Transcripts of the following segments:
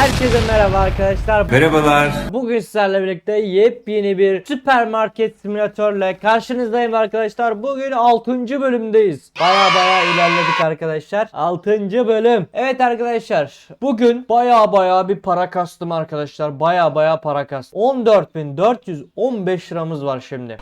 Herkese merhaba arkadaşlar. Merhabalar. Bugün sizlerle birlikte yepyeni bir süpermarket simülatörle karşınızdayım arkadaşlar. Bugün 6. bölümdeyiz. Baya baya ilerledik arkadaşlar. 6. bölüm. Evet arkadaşlar. Bugün baya baya bir para kastım arkadaşlar. Baya baya para kastım. 14.415 liramız var şimdi.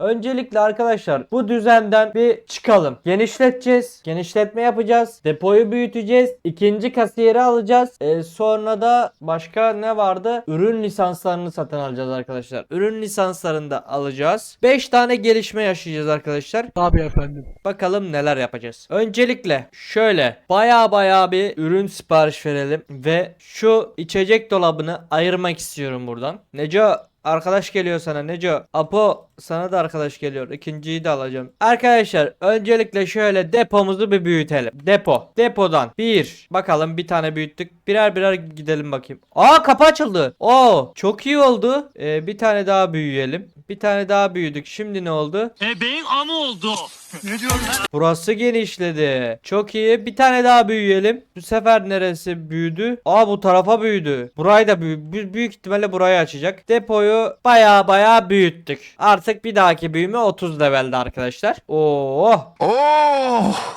Öncelikle arkadaşlar bu düzenden bir çıkalım. Genişleteceğiz. Genişletme yapacağız. Depoyu büyüteceğiz. İkinci kasiyeri alacağız. Ee, sonra da başka ne vardı? Ürün lisanslarını satın alacağız arkadaşlar. Ürün lisanslarını da alacağız. 5 tane gelişme yaşayacağız arkadaşlar. Tabii efendim. Bakalım neler yapacağız. Öncelikle şöyle baya baya bir ürün sipariş verelim ve şu içecek dolabını ayırmak istiyorum buradan. Neco Arkadaş geliyor sana Neco. Apo sana da arkadaş geliyor. İkinciyi de alacağım. Arkadaşlar öncelikle şöyle depomuzu bir büyütelim. Depo. Depodan bir. Bakalım bir tane büyüttük. Birer birer gidelim bakayım. Aa kapı açıldı. Oo çok iyi oldu. Ee, bir tane daha büyüyelim. Bir tane daha büyüdük. Şimdi ne oldu? Ebeğin amı oldu. Ne diyorsun lan? Burası genişledi. Çok iyi. Bir tane daha büyüyelim. Bu sefer neresi büyüdü? Aa bu tarafa büyüdü. Burayı da büyü bü- büyük ihtimalle burayı açacak. Depoyu baya baya büyüttük. Artık bir dahaki büyüme 30 levelde arkadaşlar. Oo.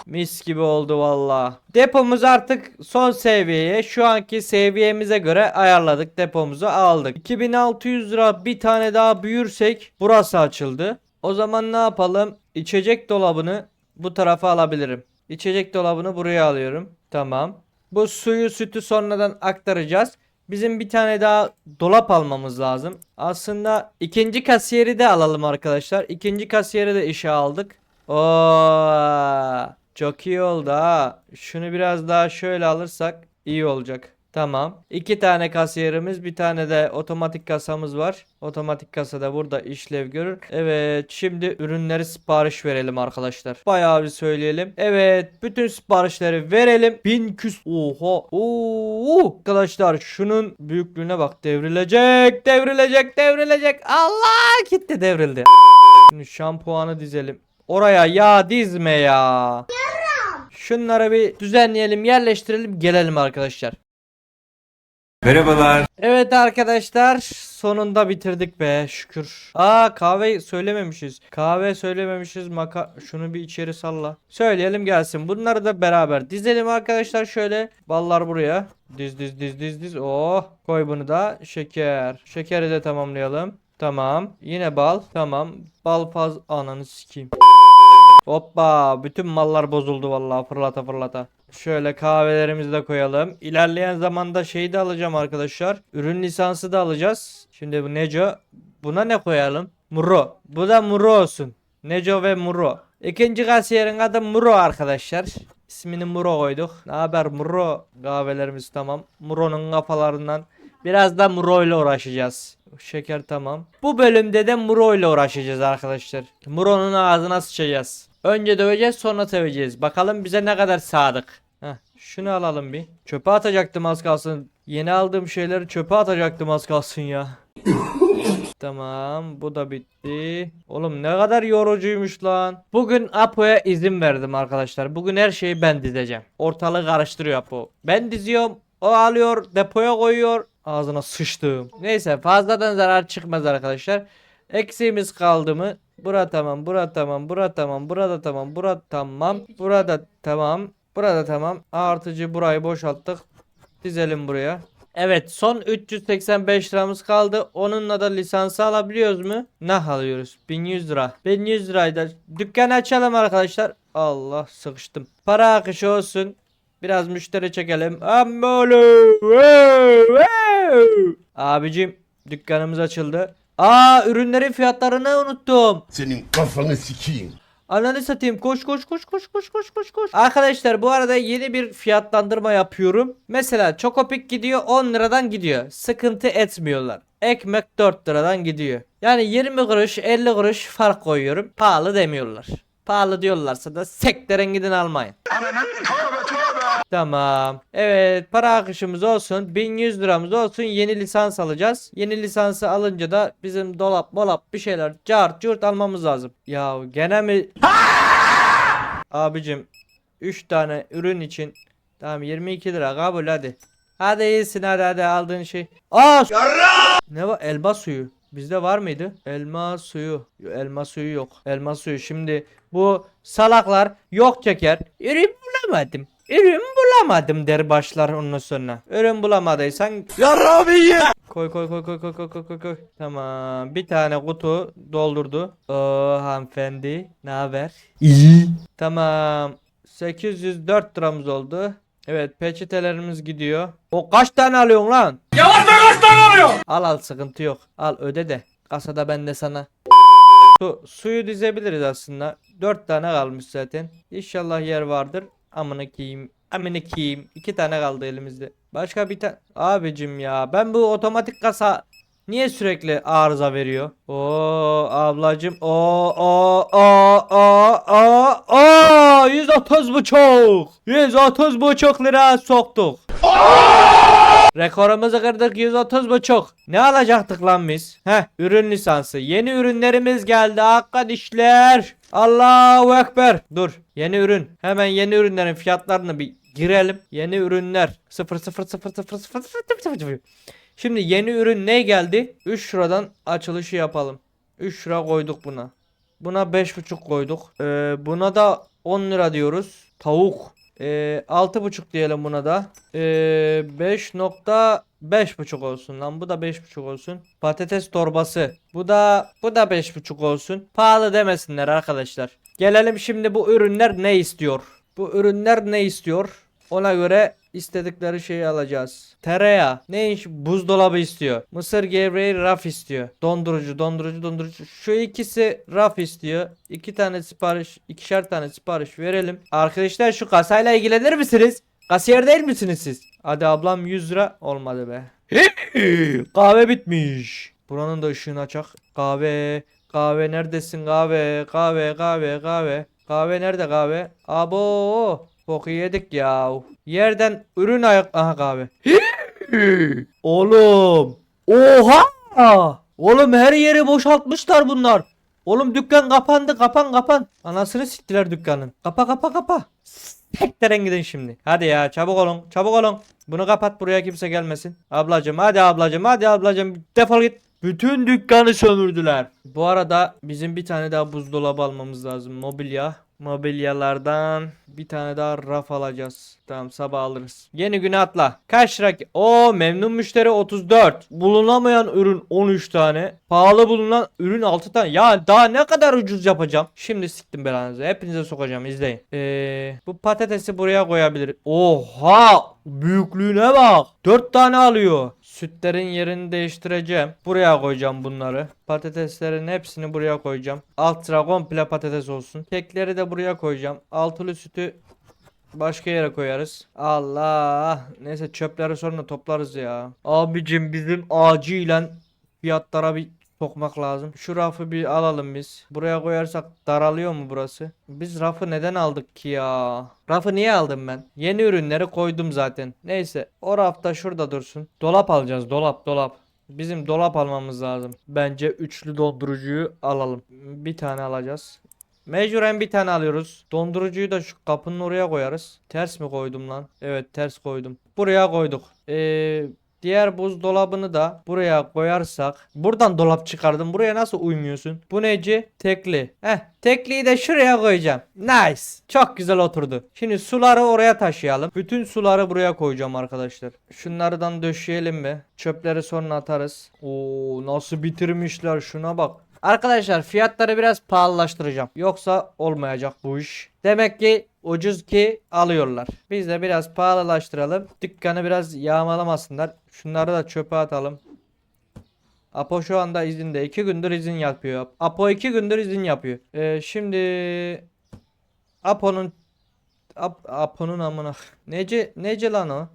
Mis gibi oldu valla. Depomuz artık son seviyeye şu anki seviyemize göre ayarladık. Depomuzu aldık. 2600 lira bir tane daha büyürsek burası açıldı. O zaman ne yapalım? İçecek dolabını bu tarafa alabilirim. İçecek dolabını buraya alıyorum. Tamam. Bu suyu sütü sonradan aktaracağız. Bizim bir tane daha dolap almamız lazım. Aslında ikinci kasiyeri de alalım arkadaşlar. İkinci kasiyeri de işe aldık. Oo, çok iyi oldu ha. Şunu biraz daha şöyle alırsak iyi olacak. Tamam. İki tane kasiyerimiz, bir tane de otomatik kasamız var. Otomatik kasa da burada işlev görür. Evet, şimdi ürünleri sipariş verelim arkadaşlar. Bayağı bir söyleyelim. Evet, bütün siparişleri verelim. Bin küs. Oha. Oo. Arkadaşlar şunun büyüklüğüne bak. Devrilecek, devrilecek, devrilecek. Allah gitti devrildi. Şimdi şampuanı dizelim. Oraya yağ dizme ya. Şunları bir düzenleyelim, yerleştirelim, gelelim arkadaşlar. Merhabalar. Evet arkadaşlar sonunda bitirdik be şükür. Aa kahve söylememişiz. Kahve söylememişiz. Maka şunu bir içeri salla. Söyleyelim gelsin. Bunları da beraber dizelim arkadaşlar şöyle. Ballar buraya. Diz diz diz diz diz. Oh koy bunu da şeker. Şekeri de tamamlayalım. Tamam. Yine bal. Tamam. Bal faz ananı sikeyim. Hoppa bütün mallar bozuldu vallahi fırlata fırlata. Şöyle kahvelerimizi de koyalım. İlerleyen zamanda şeyi de alacağım arkadaşlar. Ürün lisansı da alacağız. Şimdi bu Neco. Buna ne koyalım? Muro. Bu da Muro olsun. Neco ve Muro. İkinci kasiyerin adı Muro arkadaşlar. İsmini Muro koyduk. Ne haber Muro? Kahvelerimiz tamam. Muro'nun kafalarından Biraz da Muro ile uğraşacağız. Şeker tamam. Bu bölümde de Muro ile uğraşacağız arkadaşlar. Muro'nun ağzına sıçacağız. Önce döveceğiz sonra seveceğiz. Bakalım bize ne kadar sadık. Heh, şunu alalım bir. Çöpe atacaktım az kalsın. Yeni aldığım şeyleri çöpe atacaktım az kalsın ya. Tamam bu da bitti. Oğlum ne kadar yorucuymuş lan. Bugün Apo'ya izin verdim arkadaşlar. Bugün her şeyi ben dizeceğim. Ortalığı karıştırıyor Apo. Ben diziyorum. O alıyor depoya koyuyor. Ağzına sıçtım. Neyse fazladan zarar çıkmaz arkadaşlar. Eksiğimiz kaldı mı? Bura tamam, bura tamam, bura tamam, burada tamam, burada tamam, burada tamam, burada tamam. Artıcı burayı boşalttık. Dizelim buraya. Evet son 385 liramız kaldı. Onunla da lisansı alabiliyoruz mu? Ne alıyoruz? 1100 lira. 1100 lirayı da dükkanı açalım arkadaşlar. Allah sıkıştım. Para akışı olsun. Biraz müşteri çekelim. Abicim dükkanımız açıldı. Aa ürünlerin fiyatlarını unuttum. Senin kafanı sikeyim. Ananı satayım. Koş koş koş koş koş koş koş koş. Arkadaşlar bu arada yeni bir fiyatlandırma yapıyorum. Mesela Chocopik gidiyor 10 liradan gidiyor. Sıkıntı etmiyorlar. Ekmek 4 liradan gidiyor. Yani 20 kuruş 50 kuruş fark koyuyorum. Pahalı demiyorlar. Pahalı diyorlarsa da sektirin gidin almayın. Tamam. Evet para akışımız olsun. 1100 liramız olsun. Yeni lisans alacağız. Yeni lisansı alınca da bizim dolap molap bir şeyler cart curt almamız lazım. Ya gene mi? Abicim 3 tane ürün için tamam 22 lira kabul hadi. Hadi iyisin hadi hadi aldığın şey. Aa! Ne var? Elma suyu. Bizde var mıydı? Elma suyu. Yo, Elma suyu yok. Elma suyu. Şimdi bu salaklar yok çeker. Ürün bulamadım. Ürün bulamadım der başlar ondan sonra. Ürün bulamadıysan Koy koy koy koy koy koy koy koy koy. Tamam. Bir tane kutu doldurdu. Oo hanımefendi. Ne haber? İyi. Tamam. 804 liramız oldu. Evet peçetelerimiz gidiyor. O kaç tane alıyorsun lan? Yavaşta tane alıyor? Al al sıkıntı yok. Al öde de. Kasada ben de sana. Su, suyu dizebiliriz aslında. 4 tane kalmış zaten. İnşallah yer vardır. Amına kiyeyim. Amına kiyeyim. 2 tane kaldı elimizde. Başka bir tane. Abicim ya ben bu otomatik kasa niye sürekli arıza veriyor? Oo ablacım. Oo oo oo oo oo oo 130 buçuk. 130 buçuk lira soktuk. Rekorumuzu kırdık 130 buçuk. Ne alacaktık lan biz? Heh ürün lisansı. Yeni ürünlerimiz geldi arkadaşlar. Allahu Ekber. Dur yeni ürün. Hemen yeni ürünlerin fiyatlarını bir girelim. Yeni ürünler 0 0 0 0 0 0 0 Şimdi yeni ürün ne geldi? 3 şuradan açılışı yapalım. 3 şura koyduk buna. Buna 5.5 koyduk. Ee, buna da 10 lira diyoruz. Tavuk. Ee, 6.5 diyelim buna da. Ee, 5.5.5 olsun lan. Bu da 5.5 olsun. Patates torbası. Bu da bu da 5.5 olsun. Pahalı demesinler arkadaşlar. Gelelim şimdi bu ürünler ne istiyor? Bu ürünler ne istiyor? Ona göre istedikleri şeyi alacağız. Tereyağı. Ne iş? Buzdolabı istiyor. Mısır gevreği raf istiyor. Dondurucu, dondurucu, dondurucu. Şu ikisi raf istiyor. İki tane sipariş, ikişer tane sipariş verelim. Arkadaşlar şu kasayla ilgilenir misiniz? Kasiyer değil misiniz siz? Hadi ablam 100 lira olmadı be. Kahve bitmiş. Buranın da ışığını açak. Kahve. Kahve neredesin kahve? Kahve kahve kahve. Kahve nerede kahve? Abo. Boku yedik ya. Yerden ürün ayak. Aha kahve. Oğlum. Oha. Oğlum her yeri boşaltmışlar bunlar. Oğlum dükkan kapandı kapan kapan. Anasını siktiler dükkanın. Kapa kapa kapa. Sektiren gidin şimdi. Hadi ya çabuk olun çabuk olun. Bunu kapat buraya kimse gelmesin. Ablacım hadi ablacım hadi ablacım defol git. Bütün dükkanı sömürdüler. Bu arada bizim bir tane daha buzdolabı almamız lazım. Mobilya. Mobilyalardan bir tane daha raf alacağız. Tamam sabah alırız. Yeni güne atla. Kaç lira? ki- Oo memnun müşteri 34. Bulunamayan ürün 13 tane. Pahalı bulunan ürün 6 tane. Ya daha ne kadar ucuz yapacağım. Şimdi siktim belanızı. Hepinize sokacağım izleyin. Ee, bu patatesi buraya koyabilir. Oha! Büyüklüğüne bak. 4 tane alıyor. Sütlerin yerini değiştireceğim. Buraya koyacağım bunları. Patateslerin hepsini buraya koyacağım. Alt sıra komple patates olsun. Kekleri de buraya koyacağım. Altılı sütü başka yere koyarız. Allah. Neyse çöpleri sonra toplarız ya. Abicim bizim acilen fiyatlara bir sokmak lazım. Şu rafı bir alalım biz. Buraya koyarsak daralıyor mu burası? Biz rafı neden aldık ki ya? Rafı niye aldım ben? Yeni ürünleri koydum zaten. Neyse o rafta şurada dursun. Dolap alacağız dolap dolap. Bizim dolap almamız lazım. Bence üçlü dondurucuyu alalım. Bir tane alacağız. Mecburen bir tane alıyoruz. Dondurucuyu da şu kapının oraya koyarız. Ters mi koydum lan? Evet ters koydum. Buraya koyduk. Ee, diğer buzdolabını da buraya koyarsak. Buradan dolap çıkardım. Buraya nasıl uymuyorsun? Bu neci? Tekli. Heh tekliyi de şuraya koyacağım. Nice. Çok güzel oturdu. Şimdi suları oraya taşıyalım. Bütün suları buraya koyacağım arkadaşlar. Şunlardan döşeyelim mi? Çöpleri sonra atarız. Oo nasıl bitirmişler şuna bak. Arkadaşlar fiyatları biraz pahalılaştıracağım. Yoksa olmayacak bu iş. Demek ki ucuz ki alıyorlar. Biz de biraz pahalılaştıralım. Dükkanı biraz yağmalamasınlar. Şunları da çöpe atalım. Apo şu anda izinde. 2 gündür izin yapıyor. Apo 2 gündür izin yapıyor. Ee, şimdi Apo'nun Ap, Apo'nun amına. Nece nece lan o?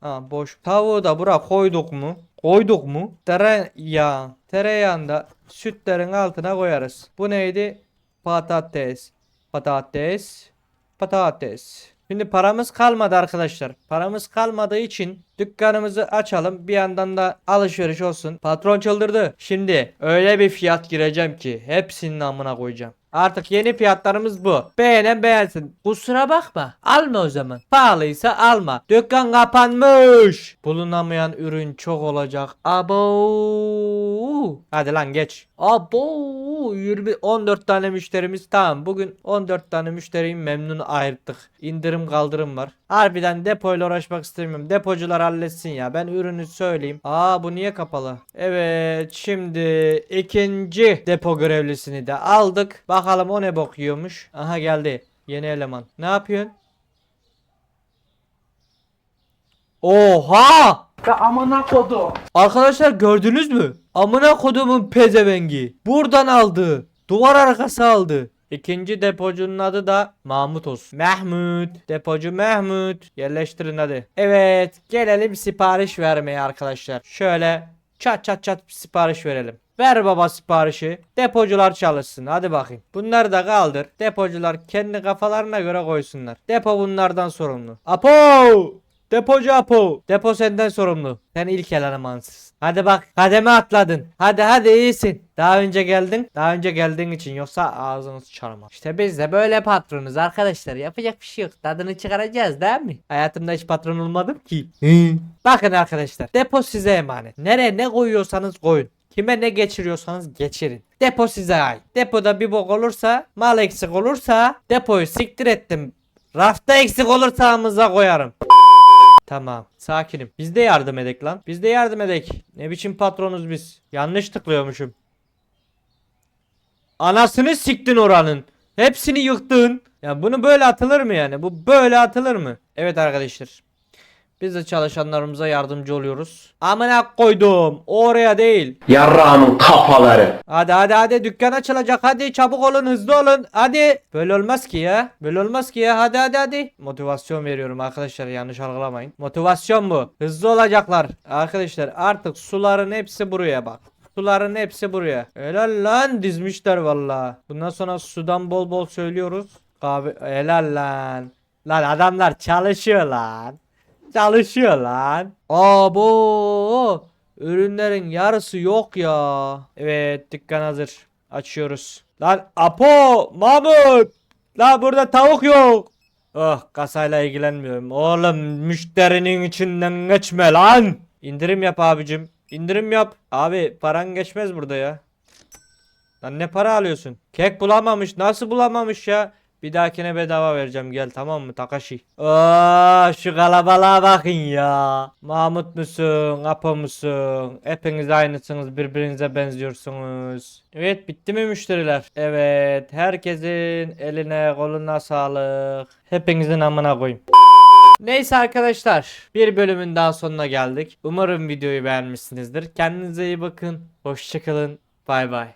Ha boş. Tavuğu da bura koyduk mu? Koyduk mu? Tereyağı. Tereyağını sütlerin altına koyarız. Bu neydi? Patates. Patates. Patates. Şimdi paramız kalmadı arkadaşlar. Paramız kalmadığı için dükkanımızı açalım. Bir yandan da alışveriş olsun. Patron çıldırdı. Şimdi öyle bir fiyat gireceğim ki hepsinin amına koyacağım. Artık yeni fiyatlarımız bu. Beğenen beğensin. Kusura bakma. Alma o zaman. Pahalıysa alma. Dükkan kapanmış. Bulunamayan ürün çok olacak. Abo. Hadi lan geç. Abo. 20 14 tane müşterimiz tamam. Bugün 14 tane müşteriyi memnun ayırttık. İndirim kaldırım var. Harbiden depoyla uğraşmak istemiyorum. Depocular halletsin ya. Ben ürünü söyleyeyim. Aa bu niye kapalı? Evet şimdi ikinci depo görevlisini de aldık. Bakalım o ne bok yiyormuş. Aha geldi. Yeni eleman. Ne yapıyorsun? Oha! Ve amına kodum. Arkadaşlar gördünüz mü? Amına kodumun pezevengi. Buradan aldı. Duvar arkası aldı. İkinci depocunun adı da Mahmut olsun. Mahmut. Depocu Mahmut. Yerleştirin hadi. Evet. Gelelim sipariş vermeye arkadaşlar. Şöyle çat çat çat sipariş verelim. Ver baba siparişi. Depocular çalışsın. Hadi bakayım. Bunları da kaldır. Depocular kendi kafalarına göre koysunlar. Depo bunlardan sorumlu. Apo! Depocu Apo. Depo senden sorumlu. Sen ilk elemansın. Hadi bak kademe atladın. Hadi hadi iyisin. Daha önce geldin. Daha önce geldiğin için yoksa ağzını sıçarım. İşte biz de böyle patronuz arkadaşlar. Yapacak bir şey yok. Tadını çıkaracağız değil mi? Hayatımda hiç patron olmadım ki. Bakın arkadaşlar. Depo size emanet. Nereye ne koyuyorsanız koyun. Kime ne geçiriyorsanız geçirin. Depo size ait. Depoda bir bok olursa, mal eksik olursa depoyu siktir ettim. Rafta eksik olursa ağımıza koyarım. Tamam. Sakinim. Biz de yardım edek lan. Biz de yardım edek. Ne biçim patronuz biz. Yanlış tıklıyormuşum. Anasını siktin oranın. Hepsini yıktın. Ya bunu böyle atılır mı yani? Bu böyle atılır mı? Evet arkadaşlar. Biz de çalışanlarımıza yardımcı oluyoruz. Amına koydum. Oraya değil. Yarrağımın kafaları. Hadi hadi hadi dükkan açılacak hadi çabuk olun hızlı olun hadi. Böyle olmaz ki ya. Böyle olmaz ki ya hadi hadi hadi. Motivasyon veriyorum arkadaşlar yanlış algılamayın. Motivasyon bu. Hızlı olacaklar. Arkadaşlar artık suların hepsi buraya bak. Suların hepsi buraya. Helal lan dizmişler valla. Bundan sonra sudan bol bol söylüyoruz. Kahve helal lan. Lan adamlar çalışıyor lan. Çalışıyor lan. Abo. Ürünlerin yarısı yok ya. Evet dükkan hazır. Açıyoruz. Lan Apo Mahmut. Lan burada tavuk yok. Oh kasayla ilgilenmiyorum. Oğlum müşterinin içinden geçme lan. İndirim yap abicim. İndirim yap. Abi paran geçmez burada ya. Lan ne para alıyorsun? Kek bulamamış. Nasıl bulamamış ya? Bir dahakine bedava vereceğim gel tamam mı Takashi? Oo şu kalabalığa bakın ya. Mahmut musun? Apo musun? Hepiniz aynısınız birbirinize benziyorsunuz. Evet bitti mi müşteriler? Evet herkesin eline koluna sağlık. Hepinizin amına koyayım. Neyse arkadaşlar bir bölümün daha sonuna geldik. Umarım videoyu beğenmişsinizdir. Kendinize iyi bakın. Hoşçakalın. Bay bay.